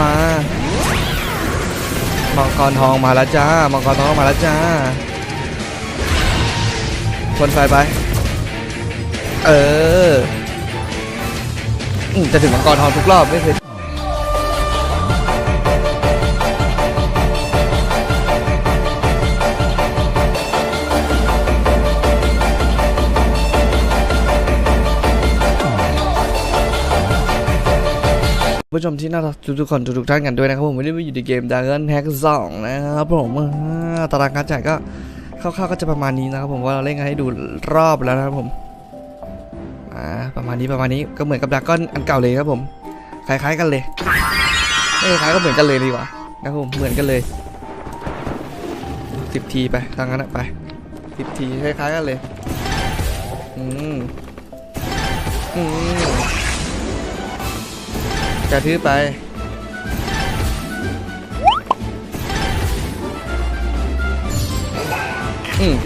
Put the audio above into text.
มา มังกรทองมาแล้วจ้า มังกรทองมาแล้วจ้าคนไฟไป เออจะถึงมังกรทองทุกรอบไม่เคย ผู้ชมที่น่ารักทุกๆคนทุกๆท่านกันด้วยนะครับผมวันนี้มาอยู่ในเกม Dragon Hack 2 นะครับผมตารางการจ่ายก็คร่าวๆก็จะประมาณนี้นะครับผมว่าเราเล่นกันให้ดูรอบแล้วนะครับผมประมาณนี้ประมาณนี้ก็เหมือนกับดาก้อนอันเก่าเลยครับผมคล้ายๆกันเลยไม่คล้ายก็เหมือนกันเลยดีกว่านะครับผมเหมือนกันเลยสิบทีไปทางนั้นไปสิบทีคล้ายๆกันเลยอืมอืม กระทืบไป อืม